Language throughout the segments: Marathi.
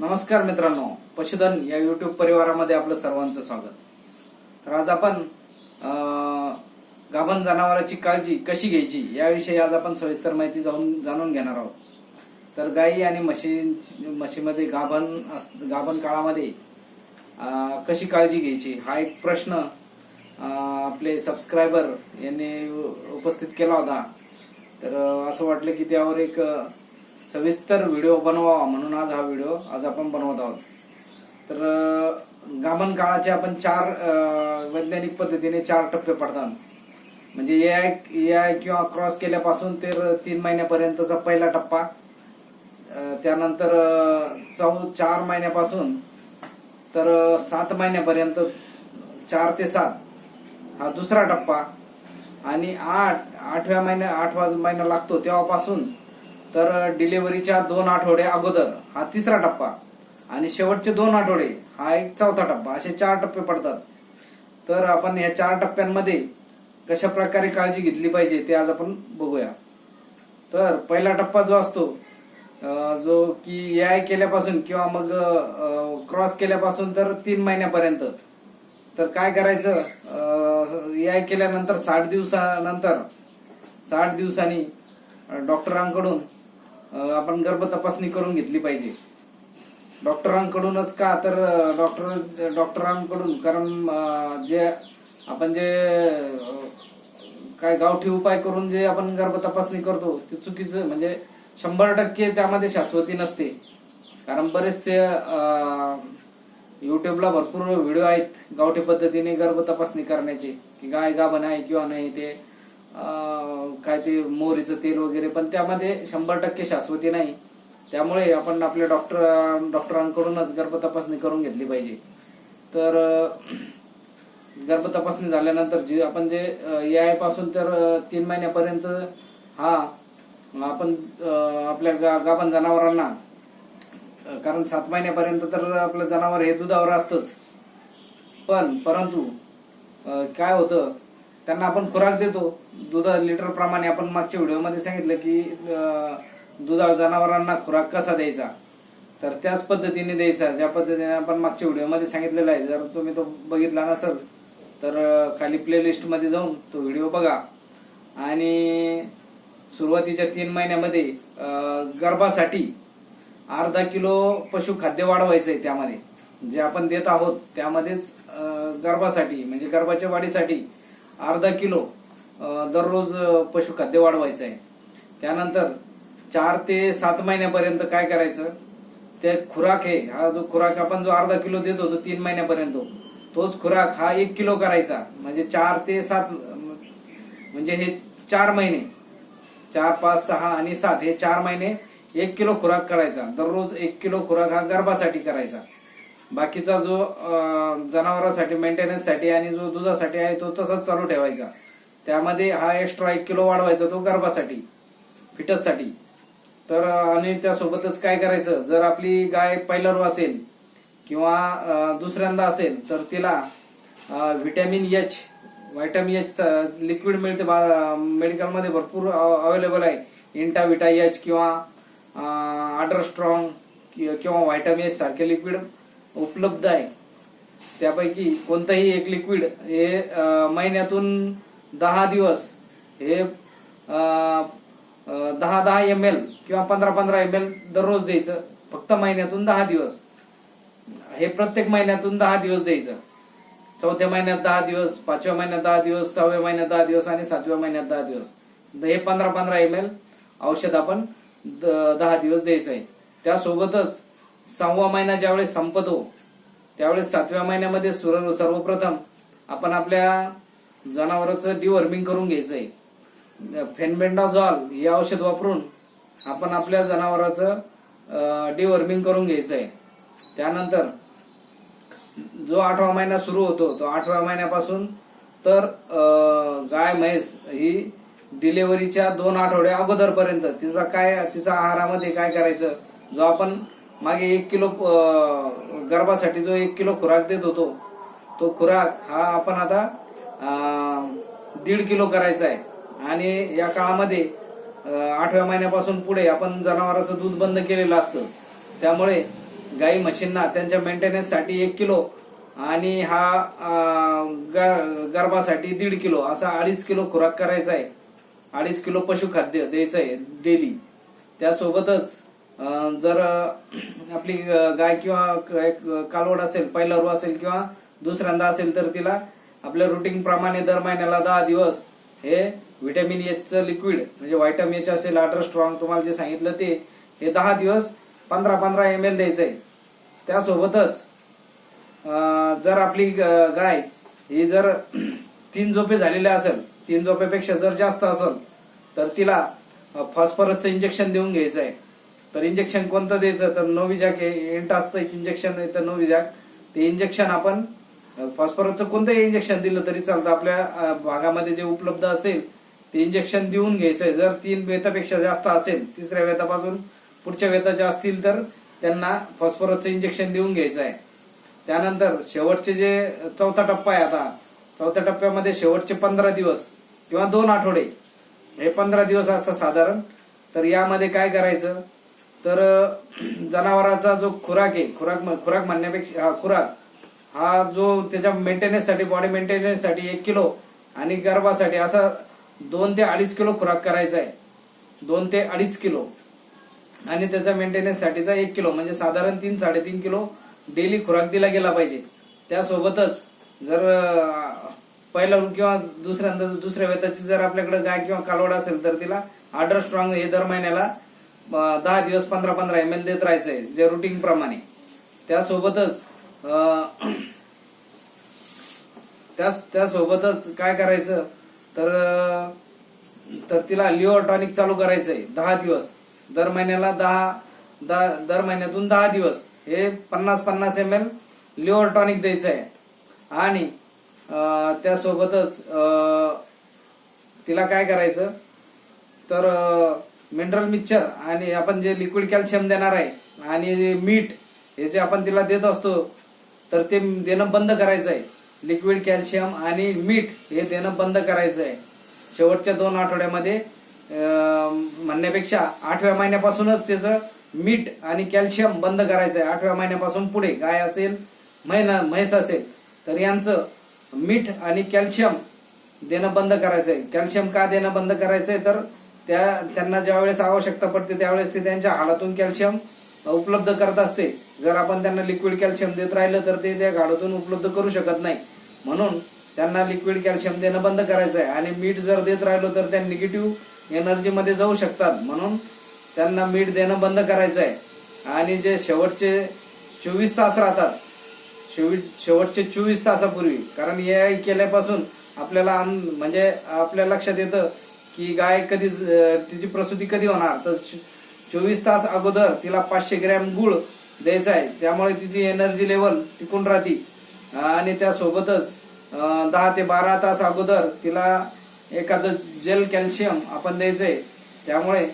नमस्कार मित्रांनो पशुधन या युट्यूब परिवारामध्ये आपलं सर्वांचं स्वागत. तर आज आपण गाभण जनावरांची काळजी कशी घ्यायची याविषयी आज आपण सविस्तर माहिती जाऊन जाणून घेणार आहोत. तर गायी आणि म्हशी म्हशीमध्ये गाभण अस- गाभण काळामध्ये कशी काळजी घ्यायची? हा एक प्रश्न आपले सबस्क्रायबर यांनी उपस्थित केला होता. तर असं वाटलं की त्यावर एक सविस्तर व्हिडिओ बनवावा म्हणून आज हा व्हिडिओ आज आपण बनवत आहोत. तर गामन गाभण काळाचे आपण चार वैज्ञानिक पद्धतीने चार टप्पे पडतात. म्हणजे ए आय ए आय किंवा क्रॉस केल्यापासून ते तीन महिन्यापर्यंतचा पहिला टप्पा. त्यानंतर चौ चार महिन्यापासून तर सात महिन्यापर्यंत चार ते सात हा दुसरा टप्पा. आणि आठ आठव्या महिन्या आठवा महिना लागतो तेव्हापासून तर डिलिव्हरीच्या दोन आठवडे अगोदर हा तिसरा टप्पा आणि शेवटचे दोन आठवडे हा एक चौथा टप्पा असे चार टप्पे पडतात. तर आपण या चार टप्प्यांमध्ये कशा प्रकारे काळजी घेतली पाहिजे ते आज आपण बघूया. तर पहिला टप्पा जो असतो जो की ए आय केल्यापासून किंवा मग क्रॉस केल्यापासून तर तीन महिन्यापर्यंत. तर काय करायचं ए आय केल्यानंतर साठ दिवसानंतर साठ दिवसांनी डॉक्टरांकडून आपण गर्भ तपासणी करून घेतली पाहिजे. डॉक्टरांकडूनच का तर डॉक्टर डॉक्टरांकडून कारण जे आपण जे काय गावठी उपाय करून जे आपण गर्भ तपासणी करतो ते चुकीचं म्हणजे शंभर टक्के त्यामध्ये शाश्वती नसते. कारण बरेचसे युट्यूबला भरपूर व्हिडिओ आहेत गावठी पद्धतीने गर्भ तपासणी करण्याचे की गाय गाभण आहे किंवा नाही ते काय ते मोहरीचं तेल वगैरे पण त्यामध्ये शंभर टक्के शाश्वती नाही. त्यामुळे आपण आपल्या डॉक्टर डॉक्टरांकडूनच गर्भ तपासणी करून घेतली पाहिजे. तर गर्भ तपासणी झाल्यानंतर जे आपण जे ए पासून तर तीन महिन्यापर्यंत हा आपण आपल्या गा- गाभण जनावरांना कारण सात महिन्यापर्यंत तर आपलं जनावर हे दुधावर असतंच. पण परंतु काय होतं त्यांना आपण खुराक देतो. दुधा लिटर प्रमाणे आपण मागच्या व्हिडिओमध्ये सांगितलं की दुधाळ जनावरांना खुराक कसा द्यायचा? तर त्याच पद्धतीने द्यायचा. ज्या पद्धतीने आपण मागच्या व्हिडिओमध्ये सांगितलेला आहे. जर तुम्ही तो बघितला नसेल तर खाली प्लेलिस्टमध्ये जाऊन तो व्हिडिओ बघा. आणि सुरुवातीच्या तीन महिन्यामध्ये गर्भासाठी अर्धा किलो पशु खाद्य वाढवायचं आहे त्यामध्ये. जे आपण देत आहोत त्यामध्येच गर्भासाठी म्हणजे गर्भाच्या वाढीसाठी अर्धा किलो दररोज पशुखाद्य वाढवायचं आहे त्यानंतर चार ते सात महिन्यापर्यंत काय करायचं? ते खुराक आहे. हा जो खुराक आपण जो अर्धा किलो देत होतो तीन महिन्यापर्यंत तोच खुराक हा एक किलो करायचा. म्हणजे चार ते सात म्हणजे हे चार महिने. चार पाच सहा आणि सात हे चार महिने एक किलो खुराक करायचा. दररोज एक किलो खुराक हा गर्भासाठी करायचा. बाकीचा जो जनावरांसाठी मेंटेनन्ससाठी आणि जो दुधासाठी आहे तो तसाच चालू ठेवायचा. त्यामध्ये हा एक्स्ट्रा एक किलो वाढवायचा तो गर्भासाठी फिटससाठी. तर आणि त्यासोबतच काय करायचं? जर आपली गाय पहिला असेल किंवा दुसऱ्यांदा असेल तर तिला vitamin H vitamin H liquid मिळते मेडिकलमध्ये भरपूर अवेलेबल आहे. इंटाविटा एच किंवा आडर स्ट्रॉंग किंवा व्हायटॅमिन एच सारखे लिक्विड उपलब्ध आहे. त्यापैकी कोणतंही एक लिक्विड हे महिन्यातून दहा दिवस हे दहा दहा एम एल किंवा पंधरा पंधरा एम एल दररोज द्यायचं. फक्त महिन्यातून दहा दिवस. हे प्रत्येक महिन्यातून दहा दिवस द्यायचं. चौथ्या महिन्यात दहा दिवस पाचव्या महिन्यात दहा दिवस सहाव्या महिन्यात दहा दिवस आणि सातव्या महिन्यात दहा दिवस. हे पंधरा पंधरा एम एल औषध आपण द- दहा दिवस द्यायचं आहे. त्यासोबतच सहावा महिना ज्यावेळेस संपतो त्यावेळेस सातव्या महिन्यामध्ये सुर- सर्वप्रथम आपण आपल्या जनावरांचं डिवर्मिंग करून घ्यायचं आहे फेनबेंडाझॉल हे औषध वापरून आपण आपल्या जनावरांचं डिवर्मिंग करून घ्यायचं आहे त्यानंतर जो आठवा महिना सुरू होतो तो आठव्या महिन्यापासून तर गाय म्हैस ही डिलेवरीच्या दोन आठवड्या अगोदरपर्यंत तिचा काय तिचा आहारामध्ये काय करायचं जो आपण मागे एक किलो गर्भासाठी जो एक किलो खुराक देत होतो तो खुराक हा आपण आता दीड किलो करायचा आहे. आणि या काळामध्ये आठव्या महिन्यापासून पुढे आपण जनावरांचं दूध बंद केलेलं असतं. त्यामुळे गाई म्हशींना त्यांच्या मेंटेनन्ससाठी एक किलो आणि हा गर्भासाठी दीड किलो असा अडीच किलो खुराक करायचा आहे. अडीच किलो पशुखाद्य द्यायचं आहे डेली त्यासोबतच जर आपली गाय किंवा एक कालवड असेल पहिला रू असेल किंवा दुसऱ्यांदा असेल तर तिला आपल्या रुटीन प्रमाणे दर महिन्याला दहा दिवस हे व्हिटॅमिन एचचं लिक्विड म्हणजे व्हायटॅमिन एच असेल अल्ट्रा स्ट्रॉंग तुम्हाला जे सांगितलं ते हे दहा दिवस पंधरा पंधरा एम एल द्यायचं आहे त्यासोबतच जर आपली ग- गाय ही जर तीन झोपे झालेल्या असेल तीन झोपेपेक्षा जर जास्त असेल तर तिला फॉस्फरसचं इंजेक्शन देऊन घ्यायचं आहे तर इंजेक्शन कोणतं द्यायचं? तर नोविजॅक हे एंटासचं एक इंजेक्शन येतं नोविजॅक ते इंजेक्शन आपण फॉस्फरसचं कोणतंही इंजेक्शन दिलं तरी चालतं. आपल्या भागामध्ये जे उपलब्ध असेल ते इंजेक्शन देऊन घ्यायचंय जर तीन वेतापेक्षा जास्त असेल तिसऱ्या वेतापासून पुढच्या वेताच्या असतील तर त्यांना फॉस्फरसचं इंजेक्शन देऊन घ्यायचं आहे. त्यानंतर शेवटचे जे चौथा टप्पा आहे आता. चौथ्या टप्प्यामध्ये शेवटचे पंधरा दिवस किंवा दोन आठवडे. हे पंधरा दिवस असतात साधारण. तर यामध्ये काय करायचं? तर जनावराचा जो खुराक आहे खुराक म- खुराक म्हणण्यापेक्षा हा खुराक हा जो त्याच्या मेंटेनन्ससाठी बॉडी मेंटेनन्ससाठी एक किलो आणि गर्भासाठी असा दोन ते अडीच किलो खुराक करायचा आहे. दोन ते अडीच किलो. आणि त्याचा मेंटेनन्स साठीचा एक किलो म्हणजे साधारण तीन साडेतीन किलो डेली खुराक दिला गेला पाहिजे. त्यासोबतच जर पहिला किंवा दुसऱ्यांदा दुसऱ्या वेताची जर आपल्याकडे गाय किंवा कालवड असेल तर तिला आर्डर स्ट्रॉंग हे दर महिन्याला दहा दिवस पंधरा पंधरा एम एल देत राहायचंय जे रुटीन प्रमाणे. त्यासोबतच त्यासोबतच काय करायचं? तर तर तिला लिओ टॉनिक चालू करायचंय दहा दिवस. दर महिन्याला दहा दहा दर महिन्यातून दहा दिवस. हे पन्नास पन्नास एम एल लिओर टॉनिक द्यायचं आहे आणि त्यासोबतच तिला काय करायचं? तर मिनरल मिक्सचर आणि आपण जे लिक्विड कॅल्शियम देणार आहे आणि जे मीठ हे जे आपण तिला देत असतो तर ते देणं बंद करायचं आहे. लिक्विड कॅल्शियम आणि मीठ हे देणं बंद करायचं आहे. शेवटच्या दोन आठवड्यामध्ये म्हणण्यापेक्षा आठव्या महिन्यापासूनच त्याचं मीठ आणि कॅल्शियम बंद करायचं आहे. आठव्या महिन्यापासून पुढे गाय असेल महिना म्हैस असेल तर यांचं मीठ आणि कॅल्शियम देणं बंद करायचं आहे. कॅल्शियम का देणं बंद करायचं आहे? तर त्या त्यांना ज्या वेळेस आवश्यकता पडते त्यावेळेस ते त्यांच्या हाडातून कॅल्शियम उपलब्ध करत असते. जर आपण त्यांना लिक्विड कॅल्शियम देत राहिलं तर ते त्या हाडातून उपलब्ध करू शकत नाही. म्हणून त्यांना लिक्विड कॅल्शियम देणं बंद करायचं आहे आणि मीठ जर देत राहिलो तर त्या निगेटिव्ह एनर्जीमध्ये जाऊ शकतात. म्हणून त्यांना मीठ देणं बंद करायचं आहे आणि जे शेवटचे चोवीस तास राहतात शेवट शेवटचे चोवीस तासापूर्वी कारण हे केल्यापासून आपल्याला आम- म्हणजे आपल्या लक्षात येतं की गाय कधी तिची प्रसूती कधी होणार? तर चोवीस तास अगोदर तिला पाचशे ग्रॅम गुळ द्यायचा आहे. त्यामुळे तिची एनर्जी लेवल टिकून राहते. आणि त्यासोबतच दहा ते बारा तास अगोदर तिला एखादं जेल कॅल्शियम आपण द्यायचंय. त्यामुळे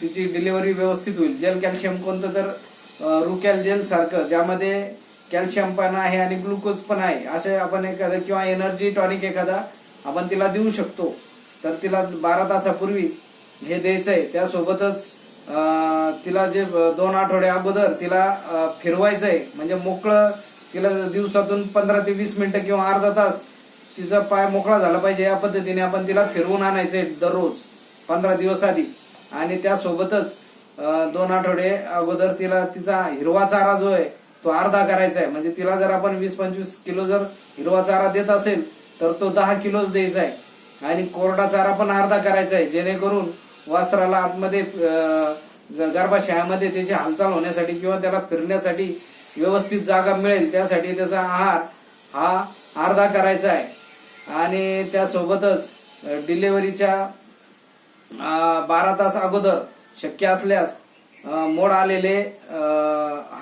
तिची डिलिव्हरी व्यवस्थित होईल. जेल कॅल्शियम कोणतं तर रुकॅल जेल सारखं ज्यामध्ये कॅल्शियम पण आहे आणि ग्लुकोज पण आहे. असे आपण एखादं किंवा एनर्जी टॉनिक एखादा आपण तिला देऊ शकतो. तर तिला बारा तासापूर्वी हे द्यायचंय. त्यासोबतच तिला जे दोन आठवडे अगोदर तिला फिरवायचं फिरवायचंय. म्हणजे मोकळं तिला दिवसातून पंधरा ते वीस मिनिटं किंवा अर्धा तास तिचा पाय मोकळा झाला पाहिजे. या पद्धतीने आपण तिला फिरवून आणायचंय दररोज पंधरा दिवस आधी. आणि त्यासोबतच दोन आठवडे अगोदर तिला तिचा हिरवा चारा जो आहे तो अर्धा करायचा आहे म्हणजे तिला जर आपण वीस पंचवीस किलो जर हिरवा चारा देत असेल तर तो दहा किलोच द्यायचा आहे आणि कोरडा चारा पण अर्धा करायचा आहे. जेणेकरून वस्त्राला आतमध्ये ग- गर्भाशयामध्ये त्याची हालचाल होण्यासाठी किंवा त्याला फिरण्यासाठी व्यवस्थित जागा मिळेल त्यासाठी त्याचा आहार हा अर्धा करायचा आहे. आणि त्यासोबतच डिलेवरीच्या बारा तास अगोदर शक्य असल्यास मोड आलेले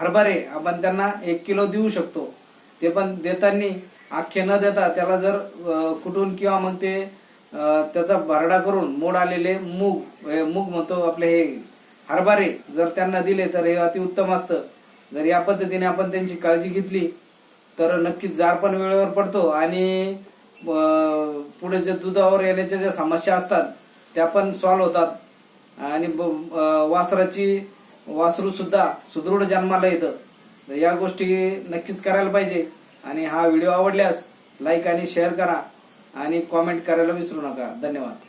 हरभरे आपण त्यांना एक किलो देऊ शकतो. ते पण देताना अख्खे न देता त्याला जर कुठून किंवा मग ते त्याचा भरडा करून मोड आलेले मूग हे मूग म्हणतो आपले हे हरभरे जर त्यांना दिले तर हे अतिउत्तम असतं. जर या पद्धतीने आपण त्यांची काळजी घेतली तर नक्कीच जार पण वेळेवर पडतो आणि पुढे जे दुधावर येण्याच्या ज्या समस्या असतात त्या पण सॉल्व्ह होतात. आणि ब- वासराची वासरू सुद्धा सुदृढ जन्माला येतं. या गोष्टी नक्कीच करायला पाहिजे. आणि हा व्हिडिओ आवडल्यास लाईक आणि शेअर करा. आणि कॉमेंट करायला विसरू नका. धन्यवाद.